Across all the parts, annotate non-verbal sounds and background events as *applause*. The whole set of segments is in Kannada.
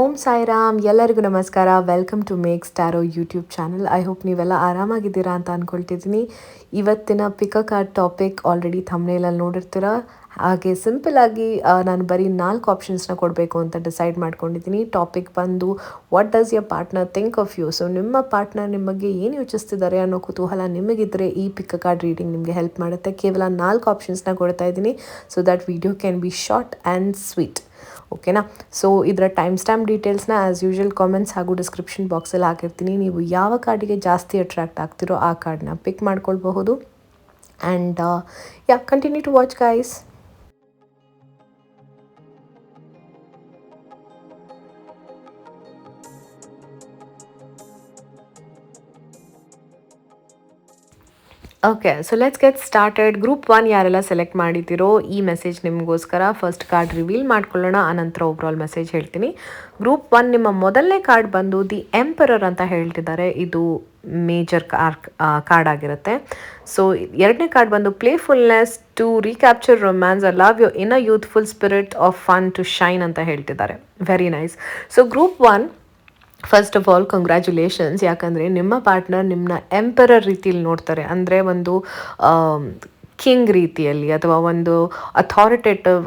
ಓಂ ಸಾಯಿರಾಮ್, ಎಲ್ಲರಿಗೂ ನಮಸ್ಕಾರ. ವೆಲ್ಕಮ್ ಟು ಮೇಕ್ ಸ್ಟಾರೋ ಯೂಟ್ಯೂಬ್ ಚಾನಲ್ ಐ ಹೋಪ್ ನೀವೆಲ್ಲ ಆರಾಮಾಗಿದ್ದೀರಾ ಅಂತ ಅಂದ್ಕೊಳ್ತಿದ್ದೀನಿ ಇವತ್ತಿನ pick a card topic already ಥಮ್ನೇಲಲ್ಲಿ ನೋಡಿರ್ತೀರ. ಹಾಗೆ ಸಿಂಪಲ್ ಆಗಿ ನಾನು ಬರೀ ನಾಲ್ಕು ಆಪ್ಷನ್ಸ್ನ ಕೊಡಬೇಕು ಅಂತ ಡಿಸೈಡ್ ಮಾಡ್ಕೊಂಡಿದ್ದೀನಿ. ಟಾಪಿಕ್ ಬಂದು what does your partner think of you so ನಿಮ್ಮ ಪಾರ್ಟ್ನರ್ ನಿಮ್ಮ ಬಗ್ಗೆ ಏನು ಯೋಚಿಸ್ತಿದ್ದಾರೆ ಅನ್ನೋ ಕುತೂಹಲ ನಿಮಗಿದ್ದರೆ ಈ ಪಿಕ್ ಕಾರ್ಡ್ ರೀಡಿಂಗ್ ನಿಮಗೆ ಹೆಲ್ಪ್ ಮಾಡುತ್ತೆ. ಕೇವಲ ನಾಲ್ಕು ಆಪ್ಷನ್ಸ್ನ ಕೊಡ್ತಾ ಇದ್ದೀನಿ. So that video can be short and sweet ಓಕೆನಾ ಸೊ ಇದರ ಟೈಮ್ ಸ್ಟ್ಯಾಂಪ್ ಡೀಟೇಲ್ಸ್ನ ಆ್ಯಸ್ ಯೂಶುವಲ್ ಕಾಮೆಂಟ್ಸ್ ಹಾಗೂ ಡಿಸ್ಕ್ರಿಪ್ಷನ್ ಬಾಕ್ಸಲ್ಲಿ ಹಾಕಿರ್ತೀನಿ. ನೀವು ಯಾವ ಕಾರ್ಡಿಗೆ ಜಾಸ್ತಿ ಅಟ್ರಾಕ್ಟ್ ಆಗ್ತಿರೋ ಆ ಕಾರ್ಡನ್ನ ಪಿಕ್ ಮಾಡ್ಕೊಳ್ಬಹುದು. And yeah continue to watch guys okay so let's get started group one ಯಾರೆಲ್ಲ ಸೆಲೆಕ್ಟ್ ಮಾಡಿದ್ದೀರೋ ಈ ಮೆಸೇಜ್ ನಿಮಗೋಸ್ಕರ ಫಸ್ಟ್ ಕಾರ್ಡ್ ರಿವೀಲ್ ಮಾಡ್ಕೊಳ್ಳೋಣ. ಆನಂತರ ಓವರಾಲ್ ಮೆಸೇಜ್ ಹೇಳ್ತೀನಿ. ಗ್ರೂಪ್ ಒನ್ ನಿಮ್ಮ ಮೊದಲನೇ ಕಾರ್ಡ್ ಬಂದು ದಿ ಎಂಪರರ್ ಅಂತ ಹೇಳ್ತಿದ್ದಾರೆ. ಇದು ಮೇಜರ್ ಕಾರ್ ಕಾರ್ಡ್ ಆಗಿರುತ್ತೆ. ಸೊ ಎರಡನೇ ಕಾರ್ಡ್ ಬಂದು playfulness to recapture romance a love you in a youthful spirit of fun to shine ಅಂತ ಹೇಳ್ತಿದ್ದಾರೆ. Very nice so group one first of all congratulations ಯಾಕಂದರೆ ನಿಮ್ಮ ಪಾರ್ಟ್ನರ್ ನಿಮ್ಮನ್ನ ಎಂಪರರ್ ರೀತಿಯಲ್ಲಿ ನೋಡ್ತಾರೆ. ಅಂದರೆ ಒಂದು ಕಿಂಗ್ ರೀತಿಯಲ್ಲಿ ಅಥವಾ ಒಂದು ಅಥಾರಿಟೇಟಿವ್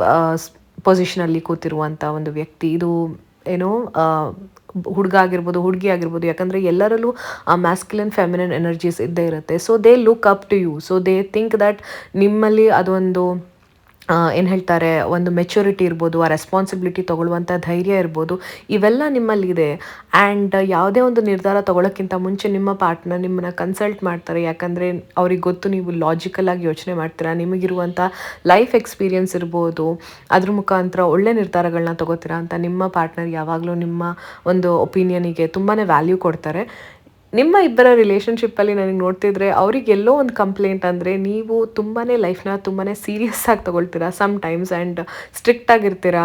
ಪೊಸಿಷನಲ್ಲಿ ಕೂತಿರುವಂಥ ಒಂದು ವ್ಯಕ್ತಿ. ಇದು ಏನೋ ಹುಡುಗ ಆಗಿರ್ಬೋದು, ಹುಡುಗಿ ಆಗಿರ್ಬೋದು. ಯಾಕಂದರೆ ಎಲ್ಲರಲ್ಲೂ ಆ ಮ್ಯಾಸ್ಕ್ಯುಲನ್ ಫೆಮಿನನ್ ಎನರ್ಜೀಸ್ ಇದ್ದೇ ಇರುತ್ತೆ. So they look up to you so they think that ನಿಮ್ಮಲ್ಲಿ ಅದೊಂದು ಏನು ಹೇಳ್ತಾರೆ, ಒಂದು ಮೆಚುರಿಟಿ ಇರ್ಬೋದು, ಆ ರೆಸ್ಪಾನ್ಸಿಬಿಲಿಟಿ ತೊಗೊಳ್ಳುವಂಥ ಧೈರ್ಯ ಇರ್ಬೋದು, ಇವೆಲ್ಲ ನಿಮ್ಮಲ್ಲಿದೆ. ಆ್ಯಂಡ್ ಯಾವುದೇ ಒಂದು ನಿರ್ಧಾರ ತೊಗೊಳಕ್ಕಿಂತ ಮುಂಚೆ ನಿಮ್ಮ ಪಾರ್ಟ್ನರ್ ನಿಮ್ಮನ್ನ ಕನ್ಸಲ್ಟ್ ಮಾಡ್ತಾರೆ. ಯಾಕಂದರೆ ಅವ್ರಿಗೆ ಗೊತ್ತು, ನೀವು ಲಾಜಿಕಲ್ ಆಗಿ ಯೋಚನೆ ಮಾಡ್ತೀರಾ ನಿಮಗಿರುವಂಥ ಲೈಫ್ ಎಕ್ಸ್ಪೀರಿಯನ್ಸ್ ಇರ್ಬೋದು, ಅದ್ರ ಮುಖಾಂತರ ಒಳ್ಳೆ ನಿರ್ಧಾರಗಳನ್ನ ತಗೋತೀರಾ ಅಂತ ನಿಮ್ಮ ಪಾರ್ಟ್ನರ್ ಯಾವಾಗಲೂ ನಿಮ್ಮ ಒಂದು ಒಪಿನಿಯನಿಗೆ ತುಂಬಾ ವ್ಯಾಲ್ಯೂ ಕೊಡ್ತಾರೆ. ನಿಮ್ಮ ಇಬ್ಬರ ರಿಲೇಷನ್ಶಿಪ್ಪಲ್ಲಿ ನನಗೆ ನೋಡ್ತಿದ್ರೆ ಅವರಿಗೆಲ್ಲೋ ಒಂದು ಕಂಪ್ಲೇಂಟ್ ಅಂದರೆ ನೀವು ತುಂಬಾ ಲೈಫ್ನ ತುಂಬಾ ಸೀರಿಯಸ್ ಆಗಿ ತೊಗೊಳ್ತೀರಾ some times and strict ಆಗಿರ್ತೀರಾ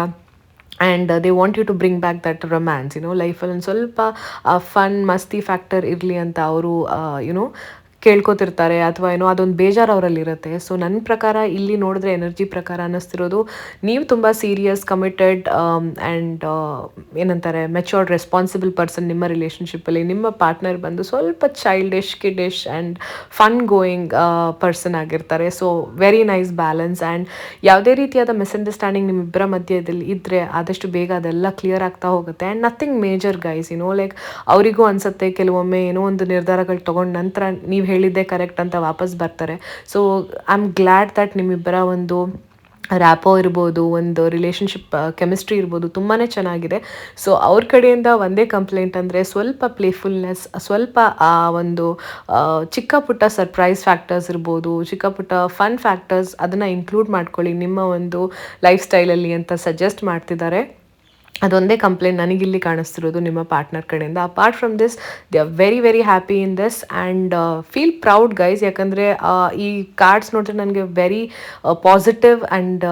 and they want you to bring back that romance you know ಲೈಫಲ್ಲಿ ಒಂದು ಸ್ವಲ್ಪ ಫನ್ ಮಸ್ತಿ ಫ್ಯಾಕ್ಟರ್ ಇರಲಿ ಅಂತ ಅವರು ಯುನೋ ಕೇಳ್ಕೊತಿರ್ತಾರೆ ಅಥವಾ ಏನೋ ಅದೊಂದು ಬೇಜಾರು ಅವರಲ್ಲಿ ಇರುತ್ತೆ ಸೊ ನನ್ನ ಪ್ರಕಾರ ಇಲ್ಲಿ ನೋಡಿದ್ರೆ ಎನರ್ಜಿ ಪ್ರಕಾರ ಅನ್ನಿಸ್ತಿರೋದು, ನೀವು ತುಂಬ ಸೀರಿಯಸ್ ಕಮಿಟೆಡ್ ಆ್ಯಂಡ್ ಏನಂತಾರೆ ಮೆಚೋರ್ಡ್ ರೆಸ್ಪಾನ್ಸಿಬಲ್ ಪರ್ಸನ್ ನಿಮ್ಮ ರಿಲೇಷನ್ಶಿಪ್ಪಲ್ಲಿ ನಿಮ್ಮ ಪಾರ್ಟ್ನರ್ ಬಂದು ಸ್ವಲ್ಪ childish kiddish and fun going person ಆಗಿರ್ತಾರೆ. So very nice balance and ಯಾವುದೇ ರೀತಿಯಾದ ಮಿಸ್ಅಂಡರ್ಸ್ಟ್ಯಾಂಡಿಂಗ್ ನಿಮ್ಮಿಬ್ಬರ ಮಧ್ಯದಲ್ಲಿ ಇದ್ದರೆ ಆದಷ್ಟು ಬೇಗ ಅದೆಲ್ಲ ಕ್ಲಿಯರ್ ಆಗ್ತಾ ಹೋಗುತ್ತೆ. ಆ್ಯಂಡ್ ನಥಿಂಗ್ ಮೇಜರ್ ಗೈಸ್ ಏನೋ ಲೈಕ್ ಅವರಿಗೂ ಅನಿಸುತ್ತೆ, ಕೆಲವೊಮ್ಮೆ ಏನೋ ಒಂದು ನಿರ್ಧಾರಗಳು ತೊಗೊಂಡ ನಂತರ ನೀವು ಹೇಳಿದ್ದೆ ಕರೆಕ್ಟ್ ಅಂತ ವಾಪಸ್ ಬರ್ತಾರೆ. So I am glad that ನಿಮ್ಮಿಬ್ಬರ ಒಂದು ರ್ಯಾಪೋ ಇರ್ಬೋದು, ಒಂದು ರಿಲೇಷನ್ಶಿಪ್ ಕೆಮಿಸ್ಟ್ರಿ ಇರ್ಬೋದು ತುಂಬಾ ಚೆನ್ನಾಗಿದೆ. ಸೊ ಅವ್ರ ಕಡೆಯಿಂದ ಒಂದೇ ಕಂಪ್ಲೇಂಟ್ ಅಂದರೆ ಸ್ವಲ್ಪ ಪ್ಲೇಫುಲ್ನೆಸ್ ಸ್ವಲ್ಪ, ಆ, ಒಂದು ಚಿಕ್ಕ ಪುಟ್ಟ ಸರ್ಪ್ರೈಸ್ ಫ್ಯಾಕ್ಟರ್ಸ್ ಇರ್ಬೋದು, ಚಿಕ್ಕ ಪುಟ್ಟ ಫನ್ ಫ್ಯಾಕ್ಟರ್ಸ್ ಅದನ್ನು ಇನ್ಕ್ಲೂಡ್ ಮಾಡ್ಕೊಳ್ಳಿ ನಿಮ್ಮ ಒಂದು ಲೈಫ್ ಸ್ಟೈಲಲ್ಲಿ ಅಂತ ಸಜೆಸ್ಟ್ ಮಾಡ್ತಿದ್ದಾರೆ. ಅದೊಂದೇ ಕಂಪ್ಲೇಂಟ್ ನನಗಿಲ್ಲಿ ಕಾಣಿಸ್ತಿರೋದು ನಿಮ್ಮ ಪಾರ್ಟ್ನರ್ ಕಡೆಯಿಂದ. Apart from this they are very very happy in this and feel proud guys ಯಾಕಂದರೆ ಈ ಕಾರ್ಡ್ಸ್ ನೋಡಿದ್ರೆ ನನಗೆ very positive and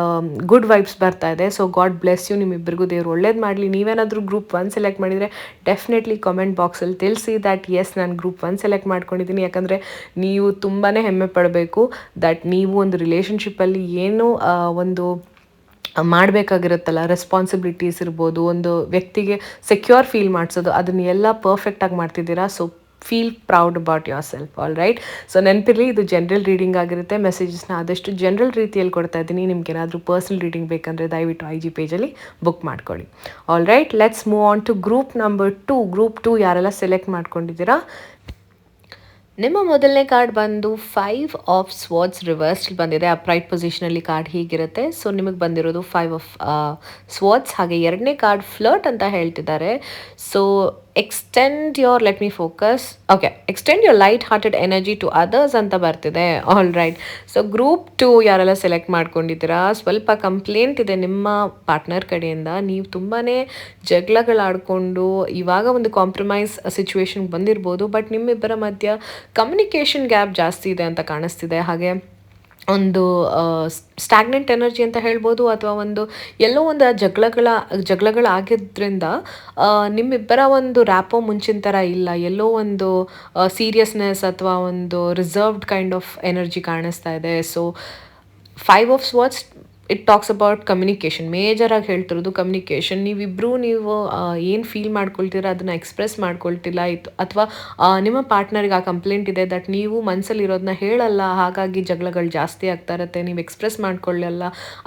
good vibes ಬರ್ತಾ ಇದೆ. ಸೊ ಗಾಡ್ ಬ್ಲೆಸ್ ಯು ನಿಮ್ಮಿಬ್ಬರಿಗೂ ದೇವ್ರು ಒಳ್ಳೇದು ಮಾಡಲಿ. ನೀವೇನಾದರೂ ಗ್ರೂಪ್ ಒನ್ ಸೆಲೆಕ್ಟ್ ಮಾಡಿದರೆ ಡೆಫಿನೆಟ್ಲಿ ಕಾಮೆಂಟ್ ಬಾಕ್ಸಲ್ಲಿ ತಿಳಿಸಿ ದ್ಯಾಟ್ ಎಸ್ ನಾನು ಗ್ರೂಪ್ ಒನ್ ಸೆಲೆಕ್ಟ್ ಮಾಡ್ಕೊಂಡಿದ್ದೀನಿ. ಯಾಕಂದರೆ, ನೀವು ತುಂಬಾ ಹೆಮ್ಮೆ ಪಡಬೇಕು ದ್ಯಾಟ್ ನೀವು ಒಂದು ರಿಲೇಷನ್ಶಿಪ್ಪಲ್ಲಿ ಏನು ಒಂದು ಮಾಡಬೇಕಾಗಿರುತ್ತಲ್ಲ ರೆಸ್ಪಾನ್ಸಿಬಿಲಿಟೀಸ್ ಇರ್ಬೋದು, ಒಂದು ವ್ಯಕ್ತಿಗೆ ಸೆಕ್ಯೂರ್ ಫೀಲ್ ಮಾಡಿಸೋದು, ಅದನ್ನ ಎಲ್ಲ ಪರ್ಫೆಕ್ಟಾಗಿ ಮಾಡ್ತಿದ್ದೀರಾ? So feel proud about yourself all right so ನೆನಪಿರಲಿ, ಇದು ಜನರಲ್ ರೀಡಿಂಗ್ ಆಗಿರುತ್ತೆ. ಮೆಸೇಜಸ್ನ ಆದಷ್ಟು ಜನರಲ್ ರೀತಿಯಲ್ಲಿ ಕೊಡ್ತಾ ಇದ್ದೀನಿ. ನಿಮ್ಗೆ ಏನಾದರೂ ಪರ್ಸನಲ್ ರೀಡಿಂಗ್ ಬೇಕಂದರೆ ದಯವಿಟ್ಟು ಐ ಜಿ ಪೇಜಲ್ಲಿ ಬುಕ್ ಮಾಡ್ಕೊಳ್ಳಿ. All right let's move on to group number two group two ಯಾರೆಲ್ಲ ಸೆಲೆಕ್ಟ್ ಮಾಡ್ಕೊಂಡಿದ್ದೀರಾ? ನಿಮ್ಮ ಮೊದಲನೇ ಕಾರ್ಡ್ ಬಂದು ಫೈವ್ ಆಫ್ ಸ್ವಾಡ್ಸ್ ರಿವರ್ಸ್ ಬಂದಿದೆ. ಅಪ್ರೈಟ್ ಪೊಸಿಷನಲ್ಲಿ ಕಾರ್ಡ್ ಹೀಗಿರುತ್ತೆ. ಸೊ ನಿಮಗೆ ಬಂದಿರೋದು ಫೈವ್ ಆಫ್ ಸ್ವಾಡ್ಸ್ ಹಾಗೆ ಎರಡನೇ ಕಾರ್ಡ್ ಫ್ಲರ್ಟ್ ಅಂತ ಹೇಳ್ತಿದ್ದಾರೆ. So extend your let me focus okay extend your light hearted energy to others ಅಂತ ಬರ್ತಿದೆ. All right so group two ಯಾರೆಲ್ಲ ಸೆಲೆಕ್ಟ್ ಮಾಡ್ಕೊಂಡಿದ್ದೀರಾ, ಸ್ವಲ್ಪ ಕಂಪ್ಲೇಂಟ್ ಇದೆ ನಿಮ್ಮ ಪಾರ್ಟ್ನರ್ ಕಡೆಯಿಂದ. ನೀವು ತುಂಬಾ ಜಗಳಗಳಾಡಿಕೊಂಡು, ಇವಾಗ ಒಂದು ಕಾಂಪ್ರಮೈಸ್ ಸಿಚುವೇಶನ್ ಬಂದಿರ್ಬೋದು ಬಟ್ ನಿಮ್ಮಿಬ್ಬರ ಮಧ್ಯ ಕಮ್ಯುನಿಕೇಷನ್ ಗ್ಯಾಪ್ ಜಾಸ್ತಿ ಇದೆ ಅಂತ ಕಾಣಿಸ್ತಿದೆ. ಹಾಗೆ ಒಂದು ಸ್ಟ್ಯಾಗ್ನೆಂಟ್ ಎನರ್ಜಿ ಅಂತ ಹೇಳ್ಬೋದು ಅಥವಾ ಒಂದು ಎಲ್ಲೋ ಒಂದು ಜಗಳಗಳ ಜಗಳಗಳಾಗಿದ್ದರಿಂದ ನಿಮ್ಮಿಬ್ಬರ ಒಂದು ರ್ಯಾಪೋ ಮುಂಚಿನ ಥರ ಇಲ್ಲ. ಎಲ್ಲೋ ಒಂದು ಸೀರಿಯಸ್ನೆಸ್ ಅಥವಾ ಒಂದು ರಿಸರ್ವ್ಡ್ ಕೈಂಡ್ ಆಫ್ ಎನರ್ಜಿ ಕಾಣಿಸ್ತಾ ಇದೆ. So five of swords it talks about communication ಮೇಜರಾಗಿ ಹೇಳ್ತಿರೋದು ಕಮ್ಯುನಿಕೇಷನ್ ನೀವಿಬ್ಬರೂ ನೀವು ಏನು ಫೀಲ್ ಮಾಡ್ಕೊಳ್ತೀರ ಅದನ್ನು ಎಕ್ಸ್ಪ್ರೆಸ್ ಮಾಡ್ಕೊಳ್ತಿಲ್ಲ. ಇತ್ತು ಅಥವಾ ನಿಮ್ಮ ಪಾರ್ಟ್ನರ್ಗೆ ಆ ಕಂಪ್ಲೇಂಟ್ ಇದೆ ದಟ್ ನೀವು ಮನಸ್ಸಲ್ಲಿರೋದನ್ನ ಹೇಳಲ್ಲ, ಹಾಗಾಗಿ ಜಗಳಗಳು ಜಾಸ್ತಿ ಆಗ್ತಾ ಇರುತ್ತೆ, ನೀವು ಎಕ್ಸ್ಪ್ರೆಸ್ ಮಾಡ್ಕೊಳ್ಳಲ್ಲ.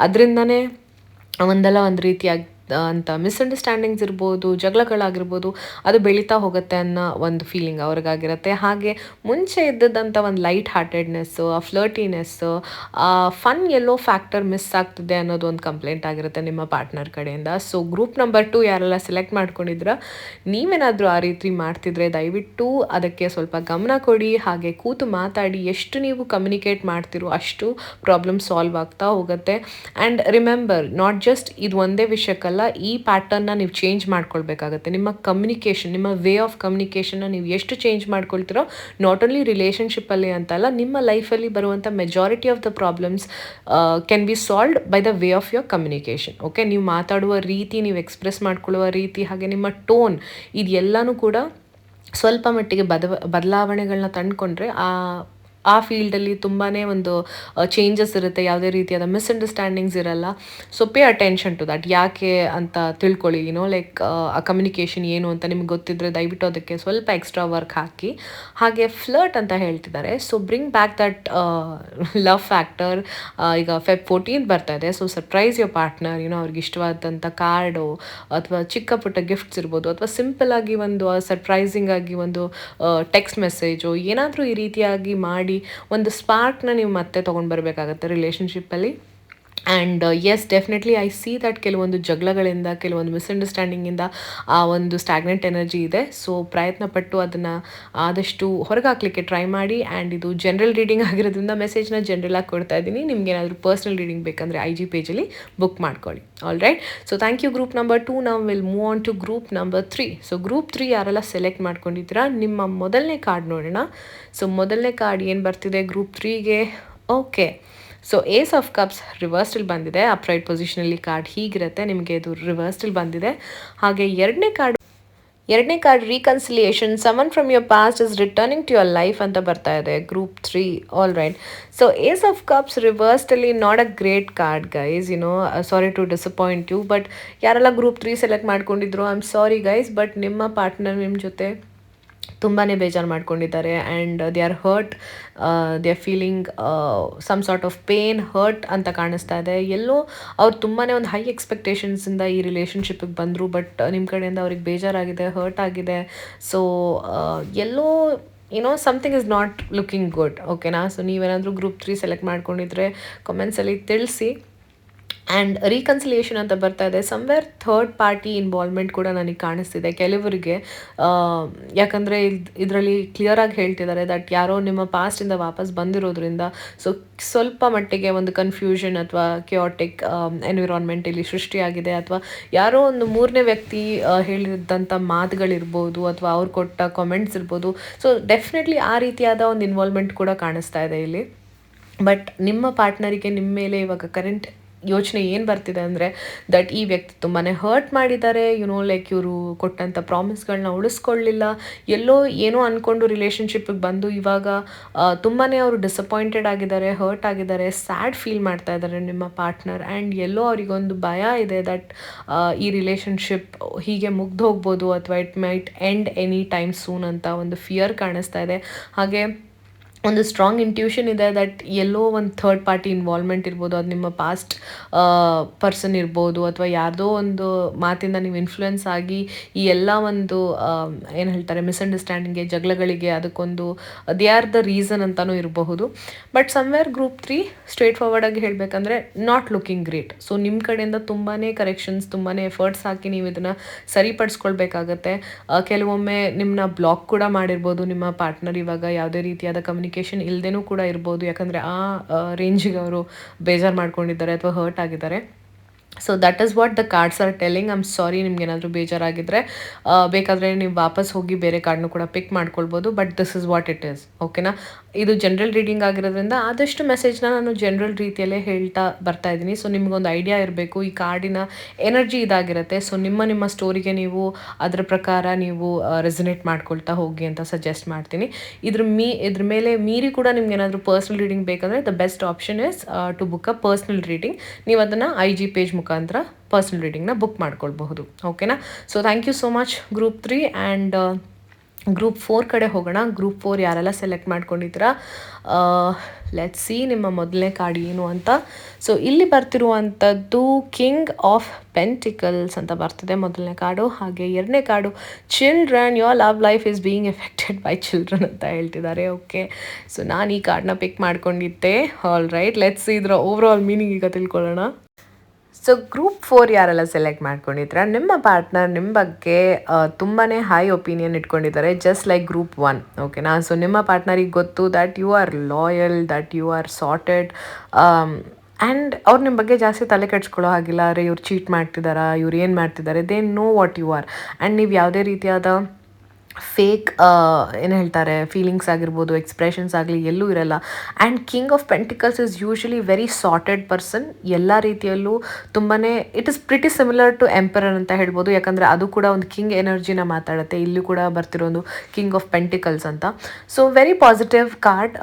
ಅದರಿಂದನೇ ಒಂದಲ್ಲ ಒಂದು ರೀತಿಯಾಗಿ ಅಂತ ಮಿಸ್ಅಂಡರ್ಸ್ಟ್ಯಾಂಡಿಂಗ್ಸ್ ಇರ್ಬೋದು, ಜಗಳಗಳಾಗಿರ್ಬೋದು, ಅದು ಬೆಳೀತಾ ಹೋಗುತ್ತೆ ಅನ್ನೋ ಒಂದು ಫೀಲಿಂಗ್ ಅವ್ರಿಗಾಗಿರುತ್ತೆ. ಹಾಗೆ ಮುಂಚೆ ಇದ್ದದಂಥ ಒಂದು ಲೈಟ್ ಹಾರ್ಟೆಡ್ನೆಸ್ಸು ಆ ಫ್ಲರ್ಟಿನೆಸ್ಸು ಆ ಫನ್ ಎಲ್ಲೋ ಫ್ಯಾಕ್ಟರ್ ಮಿಸ್ ಆಗ್ತಿದೆ ಅನ್ನೋದು ಒಂದು ಕಂಪ್ಲೇಂಟ್ ಆಗಿರುತ್ತೆ ನಿಮ್ಮ ಪಾರ್ಟ್ನರ್ ಕಡೆಯಿಂದ. ಸೊ ಗ್ರೂಪ್ ನಂಬರ್ ಟು ಯಾರೆಲ್ಲ ಸೆಲೆಕ್ಟ್ ಮಾಡ್ಕೊಂಡಿದ್ರ, ನೀವೇನಾದರೂ ಆ ರೀತಿ ಮಾಡ್ತಿದ್ರೆ ದಯವಿಟ್ಟು ಅದಕ್ಕೆ ಸ್ವಲ್ಪ ಗಮನ ಕೊಡಿ, ಹಾಗೆ ಕೂತು ಮಾತಾಡಿ ಎಷ್ಟು ನೀವು ಕಮ್ಯುನಿಕೇಟ್ ಮಾಡ್ತಿರೋ ಅಷ್ಟು ಪ್ರಾಬ್ಲಮ್ ಸಾಲ್ವ್ ಆಗ್ತಾ ಹೋಗುತ್ತೆ. ಆ್ಯಂಡ್ ರಿಮೆಂಬರ್ ನಾಟ್ ಜಸ್ಟ್ ಇದು ಒಂದೇ ವಿಷಯಕ್ಕಲ್ಲ ಈ ಪ್ಯಾಟರ್ನ್ನ ನೀವು ಚೇಂಜ್ ಮಾಡ್ಕೊಳ್ಬೇಕಾಗತ್ತೆ. ನಿಮ್ಮ ಕಮ್ಯುನಿಕೇಷನ್ ನಿಮ್ಮ ವೇ ಆಫ್ ಕಮ್ಯುನಿಕೇಷನ್ನ ನೀವು ಎಷ್ಟು ಚೇಂಜ್ ಮಾಡ್ಕೊಳ್ತೀರೋ ನಾಟ್ ಓನ್ಲಿ ರಿಲೇಷನ್ಶಿಪ್ಪಲ್ಲಿ ಅಂತಲ್ಲ ನಿಮ್ಮ ಲೈಫಲ್ಲಿ ಬರುವಂಥ majority of the problems can be solved by the way of your communication okay ನೀವು ಮಾತಾಡುವ ರೀತಿ, ನೀವು ಎಕ್ಸ್ಪ್ರೆಸ್ ಮಾಡ್ಕೊಳ್ಳುವ ರೀತಿ, ಹಾಗೆ ನಿಮ್ಮ ಟೋನ್ ಇದೆಲ್ಲನೂ ಕೂಡ ಸ್ವಲ್ಪ ಮಟ್ಟಿಗೆ ಬದ ಬದಲಾವಣೆಗಳನ್ನ ತಂದುಕೊಂಡ್ರೆ ಆ ಆ ಫೀಲ್ಡಲ್ಲಿ ತುಂಬಾ ಒಂದು ಚೇಂಜಸ್ ಇರುತ್ತೆ, ಯಾವುದೇ ರೀತಿಯಾದ ಮಿಸ್ಅಂಡರ್ಸ್ಟ್ಯಾಂಡಿಂಗ್ಸ್ ಇರಲ್ಲ. So pay attention to that ಯಾಕೆ ಅಂತ ತಿಳ್ಕೊಳ್ಳಿ ಏನೋ ಲೈಕ್ ಆ ಕಮ್ಯುನಿಕೇಷನ್ ಏನು ಅಂತ ನಿಮ್ಗೆ ಗೊತ್ತಿದ್ರೆ ದಯವಿಟ್ಟು ಅದಕ್ಕೆ ಸ್ವಲ್ಪ ಎಕ್ಸ್ಟ್ರಾ ವರ್ಕ್ ಹಾಕಿ. ಹಾಗೆ ಫ್ಲರ್ಟ್ ಅಂತ ಹೇಳ್ತಿದ್ದಾರೆ. So bring back that love factor ಈಗ ಫೆಬ್ ಫೋರ್ಟೀನ್ ಬರ್ತಾ ಇದೆ. ಸೊ ಸರ್ಪ್ರೈಸ್ ಯೋರ್ ಪಾರ್ಟ್ನರ್ ಏನೋ ಅವ್ರಿಗೆ ಇಷ್ಟವಾದಂಥ ಕಾರ್ಡು ಅಥವಾ ಚಿಕ್ಕ ಪುಟ್ಟ ಗಿಫ್ಟ್ಸ್ ಇರ್ಬೋದು, ಅಥವಾ ಸಿಂಪಲ್ ಆಗಿ ಒಂದು ಸರ್ಪ್ರೈಸಿಂಗ್ ಆಗಿ ಒಂದು ಟೆಕ್ಸ್ಟ್ ಮೆಸೇಜು ಏನಾದರೂ ಈ ರೀತಿಯಾಗಿ ಮಾಡಿ ಒಂದು ಸ್ಪಾರ್ಕ್ನ ನೀವು ಮತ್ತೆ ತೊಗೊಂಡು ಬರಬೇಕಾಗತ್ತೆ ರಿಲೇಷನ್ಶಿಪ್ಪಲ್ಲಿ and yes definitely I see that ಕೆಲವೊಂದು ಜಗಳಗಳಿಂದ, ಕೆಲವೊಂದು ಮಿಸ್ಅಂಡರ್ಸ್ಟ್ಯಾಂಡಿಂಗಿಂದ ಆ ಒಂದು ಸ್ಟ್ಯಾಗ್ನೆಂಟ್ ಎನರ್ಜಿ ಇದೆ. ಸೊ ಪ್ರಯತ್ನ ಪಟ್ಟು ಅದನ್ನು ಆದಷ್ಟು ಹೊರಗೆ ಹಾಕ್ಲಿಕ್ಕೆ ಟ್ರೈ ಮಾಡಿ. ಆ್ಯಂಡ್ ಇದು ಜನರಲ್ ರೀಡಿಂಗ್ ಆಗಿರೋದ್ರಿಂದ ಮೆಸೇಜ್ನ ಜನರಲ್ ಆಗಿ ಕೊಡ್ತಾ ಇದ್ದೀನಿ. ನಿಮ್ಗೆ ಏನಾದರೂ ಪರ್ಸ್ನಲ್ ರೀಡಿಂಗ್ ಬೇಕಂದರೆ ಐ ಜಿ ಪೇಜಲ್ಲಿ ಬುಕ್ ಮಾಡ್ಕೊಳ್ಳಿ. All right so thank you group number two ನಾವು will move on to group number three so group three ಯಾರೆಲ್ಲ ಸೆಲೆಕ್ಟ್ ಮಾಡ್ಕೊಂಡಿದ್ದೀರಾ? ನಿಮ್ಮ ಮೊದಲನೇ ಕಾರ್ಡ್ ನೋಡೋಣ. ಸೊ ಮೊದಲನೇ ಕಾರ್ಡ್ ಏನು ಬರ್ತಿದೆ? Group ತ್ರೀಗೆ okay so ace of cups ರಿವರ್ಸ್ಡಲ್ಲಿ ಬಂದಿದೆ. ಅಪ್ರೈಟ್ ಪೊಸಿಷನಲ್ಲಿ ಕಾರ್ಡ್ ಹೀಗಿರುತ್ತೆ. ನಿಮಗೆ ಇದು ರಿವರ್ಸ್ಡಲ್ಲಿ ಬಂದಿದೆ. ಹಾಗೆ ಎರಡನೇ ಕಾರ್ಡ್ ಎರಡನೇ card reconciliation someone from your past is returning to your life ಅಂತ ಬರ್ತಾ ಇದೆ. Group three all right so ace of cups ರಿವರ್ಸ್ಟಲ್ಲಿ not a great card guys no sorry to disappoint you but ಯಾರೆಲ್ಲ ಗ್ರೂಪ್ ತ್ರೀ ಸೆಲೆಕ್ಟ್ ಮಾಡ್ಕೊಂಡಿದ್ರು I am sorry guys but ನಿಮ್ಮ ಪಾರ್ಟ್ನರ್ ನಿಮ್ಮ ಜೊತೆ ತುಂಬಾ ಬೇಜಾರು ಮಾಡ್ಕೊಂಡಿದ್ದಾರೆ and they are hurt they are feeling some sort of pain hurt ಅಂತ ಕಾಣಿಸ್ತಾ ಇದೆ. ಎಲ್ಲೋ ಅವ್ರು ತುಂಬಾ ಒಂದು ಹೈ ಎಕ್ಸ್ಪೆಕ್ಟೇಷನ್ಸಿಂದ ಈ ರಿಲೇಷನ್ಶಿಪ್ಪಿಗೆ ಬಂದರು ಬಟ್ ನಿಮ್ಮ ಕಡೆಯಿಂದ ಅವ್ರಿಗೆ ಬೇಜಾರಾಗಿದೆ ಹರ್ಟ್ ಆಗಿದೆ. ಸೊ ಎಲ್ಲೋ ಏನೋ something is not looking good ಓಕೆನಾ ಸೊ ನೀವೇನಾದರೂ ಗ್ರೂಪ್ ತ್ರೀ ಸೆಲೆಕ್ಟ್ ಮಾಡ್ಕೊಂಡಿದ್ರೆ ಕಮೆಂಟ್ಸಲ್ಲಿ ತಿಳಿಸಿ. ಆ್ಯಂಡ್ ರೀಕನ್ಸಿಲಿಯೇಷನ್ ಅಂತ ಬರ್ತಾ ಇದೆ. ಸಮ್ವೇರ್ ಥರ್ಡ್ ಪಾರ್ಟಿ ಇನ್ವಾಲ್ವ್ಮೆಂಟ್ ಕೂಡ ನನಗೆ ಕಾಣಿಸ್ತಿದೆ. ಕೆಲವರಿಗೆ ಯಾಕಂದರೆ ಇದು, ಇದರಲ್ಲಿ ಕ್ಲಿಯರಾಗಿ ಹೇಳ್ತಿದ್ದಾರೆ ದಟ್ ಯಾರೋ ನಿಮ್ಮ ಪಾಸ್ಟಿಂದ ವಾಪಸ್ ಬಂದಿರೋದ್ರಿಂದ ಸೊ ಸ್ವಲ್ಪ ಮಟ್ಟಿಗೆ ಒಂದು ಕನ್ಫ್ಯೂಷನ್ ಅಥವಾ ಕ್ಯೋಟಿಕ್ ಎನ್ವಿರಾನ್ಮೆಂಟ್ ಇಲ್ಲಿ ಸೃಷ್ಟಿಯಾಗಿದೆ. ಅಥವಾ ಯಾರೋ ಒಂದು ಮೂರನೇ ವ್ಯಕ್ತಿ ಹೇಳಿದಂಥ ಮಾತುಗಳಿರ್ಬೋದು ಅಥವಾ ಅವ್ರು ಕೊಟ್ಟ ಕಾಮೆಂಟ್ಸ್ ಇರ್ಬೋದು. ಸೊ ಡೆಫಿನೆಟ್ಲಿ ಆ ರೀತಿಯಾದ ಒಂದು ಇನ್ವಾಲ್ವ್ಮೆಂಟ್ ಕೂಡ ಕಾಣಿಸ್ತಾ ಇದೆ ಇಲ್ಲಿ. ಬಟ್ ನಿಮ್ಮ ಪಾರ್ಟ್ನರಿಗೆ ನಿಮ್ಮ ಮೇಲೆ ಇವಾಗ ಕರೆಂಟ್ ಯೋಚನೆ ಏನು ಬರ್ತಿದೆ ಅಂದರೆ ದಟ್ ಈ ವ್ಯಕ್ತಿ ತುಂಬಾ ಹರ್ಟ್ ಮಾಡಿದ್ದಾರೆ ಯುನೋ ಲೈಕ್ ಇವರು ಕೊಟ್ಟಂಥ ಪ್ರಾಮಿಸ್ಗಳನ್ನ ಉಳಿಸ್ಕೊಳ್ಳಿಲ್ಲ. ಎಲ್ಲೋ ಏನೋ ಅಂದ್ಕೊಂಡು ರಿಲೇಷನ್ಶಿಪ್ಪಿಗೆ ಬಂದು ಇವಾಗ ತುಂಬಾ ಅವರು ಡಿಸಪಾಯಿಂಟೆಡ್ ಆಗಿದ್ದಾರೆ ಹರ್ಟ್ ಆಗಿದ್ದಾರೆ ಸ್ಯಾಡ್ ಫೀಲ್ ಮಾಡ್ತಾ ಇದ್ದಾರೆ ನಿಮ್ಮ ಪಾರ್ಟ್ನರ್ ಆ್ಯಂಡ್ ಎಲ್ಲೋ ಅವರಿಗೊಂದು ಭಯ ಇದೆ ದಟ್ ಈ ರಿಲೇಷನ್ಶಿಪ್ ಹೀಗೆ ಮುಗ್ದು ಹೋಗ್ಬೋದು ಅಥವಾ it might end any time soon ಅಂತ ಒಂದು ಫಿಯರ್ ಕಾಣಿಸ್ತಾ ಇದೆ. ಹಾಗೆ ಒಂದು ಸ್ಟ್ರಾಂಗ್ ಇಂಟ್ಯೂಷನ್ ಇದೆ ದಟ್ ಎಲ್ಲೋ ಒಂದು ಥರ್ಡ್ ಪಾರ್ಟಿ ಇನ್ವಾಲ್ವ್ಮೆಂಟ್ ಇರ್ಬೋದು, ಅದು ನಿಮ್ಮ ಪಾಸ್ಟ್ ಪರ್ಸನ್ ಇರ್ಬೋದು ಅಥವಾ ಯಾರ್ದೋ ಒಂದು ಮಾತಿಂದ ನೀವು ಇನ್ಫ್ಲುಯೆನ್ಸ್ ಆಗಿ ಈ ಎಲ್ಲ ಒಂದು ಏನು ಹೇಳ್ತಾರೆ ಮಿಸ್ಅಂಡರ್ಸ್ಟ್ಯಾಂಡಿಂಗ್ಗೆ ಜಗಳಗಳಿಗೆ ಅದಕ್ಕೊಂದು ದೇ ಆರ್ ದ ರೀಸನ್ ಅಂತಲೂ ಇರಬಹುದು. But somewhere group three straight ಫಾರ್ವರ್ಡಾಗಿ ಹೇಳಬೇಕಂದ್ರೆ ನಾಟ್ ಲುಕಿಂಗ್ ಗ್ರೇಟ್ ಸೊ ನಿಮ್ಮ ಕಡೆಯಿಂದ ತುಂಬಾ ಕರೆಕ್ಷನ್ಸ್ ತುಂಬಾ ಎಫರ್ಟ್ಸ್ ಹಾಕಿ ನೀವು ಇದನ್ನು ಸರಿಪಡಿಸ್ಕೊಳ್ಬೇಕಾಗತ್ತೆ. ಕೆಲವೊಮ್ಮೆ ನಿಮ್ಮನ್ನ ಬ್ಲಾಕ್ ಕೂಡ ಮಾಡಿರ್ಬೋದು, ನಿಮ್ಮ ಪಾರ್ಟ್ನರ್ ಇವಾಗ ಯಾವುದೇ ರೀತಿಯಾದ ಕಮ್ಯುನಿಕೇಷನ್ ಇಲ್ಲದೇನೂ ಕೂಡ ಇರ್ಬೋದು. ಯಾಕಂದರೆ ಆ ರೇಂಜಿಗೆ ಅವರು ಬೇಜಾರು ಮಾಡ್ಕೊಂಡಿದ್ದಾರೆ ಅಥವಾ ಹರ್ಟ್ ಆಗಿದ್ದಾರೆ. So that is what the cards are telling I'm sorry ನಿಮ್ಗೇನಾದರೂ ಬೇಜಾರಾಗಿದ್ದರೆ ಬೇಕಾದರೆ ನೀವು ವಾಪಸ್ ಹೋಗಿ ಬೇರೆ ಕಾರ್ಡ್ನು ಕೂಡ ಪಿಕ್ ಮಾಡ್ಕೊಳ್ಬೋದು but this is what it is ಓಕೆನಾ ಇದು ಜನರಲ್ ರೀಡಿಂಗ್ ಆಗಿರೋದ್ರಿಂದ ಆದಷ್ಟು ಮೆಸೇಜ್ನ ನಾನು ಜನರಲ್ ರೀತಿಯಲ್ಲೇ ಹೇಳ್ತಾ ಬರ್ತಾ ಇದ್ದೀನಿ. ಸೊ ನಿಮಗೊಂದು ಐಡಿಯಾ ಇರಬೇಕು, ಈ ಕಾರ್ಡಿನ ಎನರ್ಜಿ ಇದಾಗಿರುತ್ತೆ. ಸೊ ನಿಮ್ಮ ನಿಮ್ಮ ಸ್ಟೋರಿಗೆ ನೀವು ಅದರ ಪ್ರಕಾರ ನೀವು ರೆಸಿನೇಟ್ ಮಾಡ್ಕೊಳ್ತಾ ಹೋಗಿ ಅಂತ ಸಜೆಸ್ಟ್ ಮಾಡ್ತೀನಿ. ಇದ್ರ ಮೀ, ಇದ್ರ ಮೇಲೆ ಮೀರಿ ಕೂಡ ನಿಮ್ಗೆ ಏನಾದರೂ ಪರ್ಸ್ನಲ್ ರೀಡಿಂಗ್ ಬೇಕಂದರೆ the best option is to book a personal reading ನೀವು ಅದನ್ನು ಐ ಜಿ ಪೇಜ್ ಪರ್ಸ್ನಲ್ ರೀಡಿಂಗ್ನ ಬುಕ್ ಮಾಡ್ಕೊಳ್ಬಹುದು. ಓಕೆನಾ so thank you so much group three and group four ಕಡೆ ಹೋಗೋಣ. ಗ್ರೂಪ್ ಫೋರ್ ಯಾರೆಲ್ಲ ಸೆಲೆಕ್ಟ್ ಮಾಡ್ಕೊಂಡಿದ್ದೀರಾ? ಲೆಟ್ ಸಿ ನಿಮ್ಮ ಮೊದಲನೇ ಕಾರ್ಡ್ ಏನು ಅಂತ. ಸೊ ಇಲ್ಲಿ ಬರ್ತಿರುವಂಥದ್ದು ಕಿಂಗ್ ಆಫ್ ಪೆಂಟಿಕಲ್ಸ್ ಅಂತ ಬರ್ತಿದೆ ಮೊದಲನೇ ಕಾರ್ಡು. ಹಾಗೆ ಎರಡನೇ card children your love life is being affected by children ಅಂತ ಹೇಳ್ತಿದ್ದಾರೆ. ಓಕೆ ಸೊ ನಾನು ಈ ಕಾರ್ಡ್ನ ಪಿಕ್ ಮಾಡ್ಕೊಂಡಿದ್ದೆ. ಆಲ್ ರೈಟ್ ಲೆಟ್ಸ್ ಇದರ ಓವರ್ ಆಲ್ ಮೀನಿಂಗ್ ಈಗ ತಿಳ್ಕೊಳ್ಳೋಣ. ಸೊ ಗ್ರೂಪ್ ಫೋರ್ ಯಾರೆಲ್ಲ ಸೆಲೆಕ್ಟ್ ಮಾಡ್ಕೊಂಡಿದ್ರ ನಿಮ್ಮ ಪಾರ್ಟ್ನರ್ ನಿಮ್ಮ ಬಗ್ಗೆ ತುಂಬಾ ಹೈ ಒಪಿನಿಯನ್ ಇಟ್ಕೊಂಡಿದ್ದಾರೆ ಜಸ್ಟ್ ಲೈಕ್ ಗ್ರೂಪ್ ಒನ್ ಓಕೆನಾ ಸೊ ನಿಮ್ಮ ಪಾರ್ಟ್ನರಿಗೆ ಗೊತ್ತು that you are loyal that you are sorted and ಅವ್ರು ನಿಮ್ಮ ಬಗ್ಗೆ ಜಾಸ್ತಿ ತಲೆ ಕೆಡ್ಸ್ಕೊಳ್ಳೋ ಹಾಗಿಲ್ಲ. ಅರೆ, ಇವ್ರು ಚೀಟ್ ಮಾಡ್ತಿದ್ದಾರಾ ಇವ್ರು ಏನು ಮಾಡ್ತಿದ್ದಾರೆ they know what you are and ನೀವು ಯಾವುದೇ ರೀತಿಯಾದ ಫೇಕ್ ಏನು ಹೇಳ್ತಾರೆ ಫೀಲಿಂಗ್ಸ್ ಆಗಿರ್ಬೋದು ಎಕ್ಸ್ಪ್ರೆಷನ್ಸ್ ಆಗಲಿ, ಎಲ್ಲೂ ಇರಲ್ಲ. And king of pentacles is usually very sorted person ಎಲ್ಲ ರೀತಿಯಲ್ಲೂ ತುಂಬಾ it is pretty similar to emperor ಅಂತ ಹೇಳ್ಬೋದು. ಯಾಕಂದರೆ ಅದು ಕೂಡ ಒಂದು ಕಿಂಗ್ ಎನರ್ಜಿನ ಮಾತಾಡುತ್ತೆ. ಇಲ್ಲಿ ಕೂಡ ಬರ್ತಿರೋದು ಕಿಂಗ್ ಆಫ್ ಪೆಂಟಿಕಲ್ಸ್ ಅಂತ. So very positive card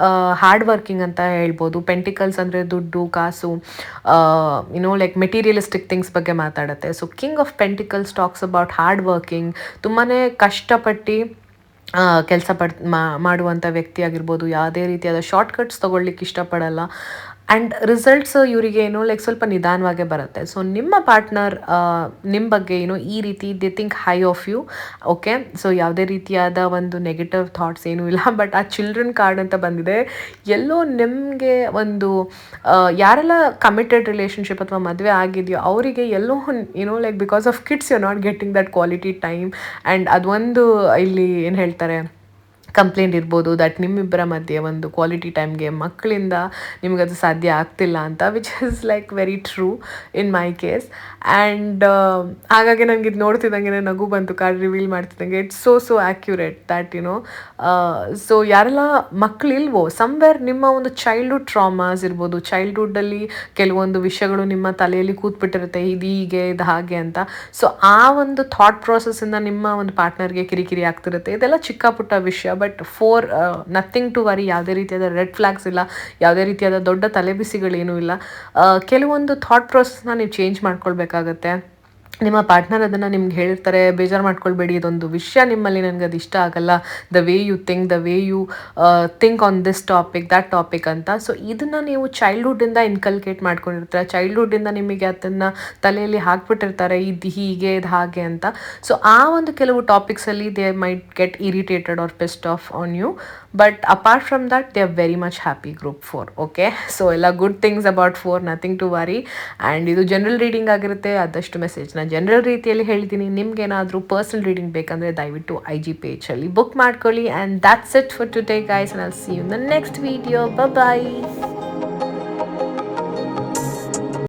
hard working ಅಂತ ಹೇಳ್ಬೋದು. ಪೆಂಟಿಕಲ್ಸ್ ಅಂದರೆ ದುಡ್ಡು, ಕಾಸು ಯುನೋ ಲೈಕ್ ಮೆಟೀರಿಯಲಿಸ್ಟಿಕ್ ಥಿಂಗ್ಸ್ ಬಗ್ಗೆ ಮಾತಾಡುತ್ತೆ. So king of pentacles talks about hard working ತುಂಬಾ ಕಷ್ಟಪಟ್ಟು ಕೆಲಸ ಪಡ್ ಮಾಡುವಂಥ ವ್ಯಕ್ತಿ ಆಗಿರ್ಬೋದು ಯಾವುದೇ ರೀತಿಯಾದ ಶಾರ್ಟ್ಕಟ್ಸ್ ತೊಗೊಳ್ಲಿಕ್ಕೆ ಇಷ್ಟಪಡಲ್ಲ. ಆ್ಯಂಡ್ ರಿಸಲ್ಟ್ಸ್ ಇವರಿಗೆ ಏನು ಲೈಕ್ ಸ್ವಲ್ಪ ನಿಧಾನವಾಗೇ ಬರುತ್ತೆ. ಸೊ ನಿಮ್ಮ ಪಾರ್ಟ್ನರ್ ನಿಮ್ಮ ಬಗ್ಗೆ ಏನು ಈ ರೀತಿ they think high of you okay so ಯಾವುದೇ ರೀತಿಯಾದ ಒಂದು ನೆಗೆಟಿವ್ ಥಾಟ್ಸ್ ಏನೂ ಇಲ್ಲ. *laughs* ಬಟ್ ಆ ಚಿಲ್ಡ್ರನ್ ಕಾರ್ಡ್ ಅಂತ ಬಂದಿದೆ. ಎಲ್ಲೋ ನಿಮಗೆ ಒಂದು ಆ, ಯಾರೆಲ್ಲ ಕಮಿಟೆಡ್ ರಿಲೇಷನ್ಶಿಪ್ ಅಥವಾ ಮದುವೆ ಆಗಿದೆಯೋ ಅವರಿಗೆ ಎಲ್ಲೋ ಏನೋ like because of kids you not getting that quality time and ಅದೊಂದು ಇಲ್ಲಿ ಏನು ಹೇಳ್ತಾರೆ ಕಂಪ್ಲೇಂಟ್ ಇರ್ಬೋದು ದಟ್ ನಿಮ್ಮಿಬ್ಬರ ಮಧ್ಯೆ ಒಂದು ಕ್ವಾಲಿಟಿ ಟೈಮ್ಗೆ ಮಕ್ಕಳಿಂದ ನಿಮಗದು ಸಾಧ್ಯ ಆಗ್ತಿಲ್ಲ ಅಂತ which is like very true in my case and ಹಾಗಾಗಿ ನನಗೆ ಇದು ನೋಡ್ತಿದ್ದಂಗೆ ನಗು ಬಂತು card reveal ಮಾಡ್ತಿದ್ದಂಗೆ. It's so so accurate that you know so ಯಾರೆಲ್ಲ ಮಕ್ಕಳಿಲ್ವೋ ಸಮ್ವೇರ್ ನಿಮ್ಮ ಒಂದು ಚೈಲ್ಡ್ಹುಡ್ ಟ್ರಾಮಾಸ್ ಇರ್ಬೋದು ಚೈಲ್ಡ್ಹುಡ್ಡಲ್ಲಿ ಕೆಲವೊಂದು ವಿಷಯಗಳು ನಿಮ್ಮ ತಲೆಯಲ್ಲಿ ಕೂತ್ಬಿಟ್ಟಿರುತ್ತೆ, ಇದು ಹೀಗೆ, ಇದು ಹಾಗೆ ಅಂತ. ಸೊ ಆ ಒಂದು ಥಾಟ್ ಪ್ರಾಸೆಸ್ಸಿಂದ ನಿಮ್ಮ ಒಂದು ಪಾರ್ಟ್ನರ್ಗೆ ಕಿರಿಕಿರಿ ಆಗ್ತಿರುತ್ತೆ. ಇದೆಲ್ಲ ಚಿಕ್ಕ ಪುಟ್ಟ ವಿಷಯ but four nothing to worry ಯಾವುದೇ ರೀತಿಯಾದ ರೆಡ್ ಫ್ಲ್ಯಾಗ್ಸ್ ಇಲ್ಲ, ಯಾವುದೇ ರೀತಿಯಾದ ದೊಡ್ಡ ತಲೆಬಿಸಿಗಳೇನೂ ಇಲ್ಲ. ಕೆಲವೊಂದು ಥಾಟ್ ಪ್ರೊಸೆಸ್ನ ನೀವು ಚೇಂಜ್ ಮಾಡ್ಕೊಳ್ಬೇಕಾಗತ್ತೆ. ನಿಮ್ಮ ಪಾರ್ಟ್ನರ್ ಅದನ್ನು ನಿಮ್ಗೆ ಹೇಳಿರ್ತಾರೆ, ಬೇಜಾರು ಮಾಡ್ಕೊಳ್ಬೇಡಿ, ಇದೊಂದು ವಿಷಯ ನಿಮ್ಮಲ್ಲಿ ನನಗೆ ಅದು ಇಷ್ಟ ಆಗಲ್ಲ. The way you think the way you think on this topic that topic ಅಂತ. ಸೊ ಇದನ್ನು ನೀವು ಚೈಲ್ಡ್ಹುಡ್ಡಿಂದ ಇನ್ಕಲ್ಕೇಟ್ ಮಾಡ್ಕೊಂಡಿರ್ತಾರೆ. ಚೈಲ್ಡ್ಹುಡ್ಡಿಂದ ನಿಮಗೆ ಅದನ್ನು ತಲೆಯಲ್ಲಿ ಹಾಕ್ಬಿಟ್ಟಿರ್ತಾರೆ, ಇದು ಹೀಗೆ, ಇದು ಹಾಗೆ ಅಂತ. ಸೊ ಆ ಒಂದು ಕೆಲವು ಟಾಪಿಕ್ಸಲ್ಲಿ they might get irritated or pissed off on you but apart from that they are very much happy group four okay so ಎಲ್ಲ good things about four nothing to worry and ಇದು ಜನರಲ್ ರೀಡಿಂಗ್ ಆಗಿರುತ್ತೆ, ಆದಷ್ಟು ಮೆಸೇಜ್ನ ಜನರಲ್ ರೀತಿಯಲ್ಲಿ ಹೇಳ್ತೀನಿ ನಿಮ್ಗೇನಾದರೂ ಪರ್ಸನಲ್ ರೀಡಿಂಗ್ ಬೇಕಂದರೆ ದಯವಿಟ್ಟು ಐ ಜಿ ಪೇಜಲ್ಲಿ ಬುಕ್ ಮಾಡ್ಕೊಳ್ಳಿ. And that's it for today guys see you the next video bye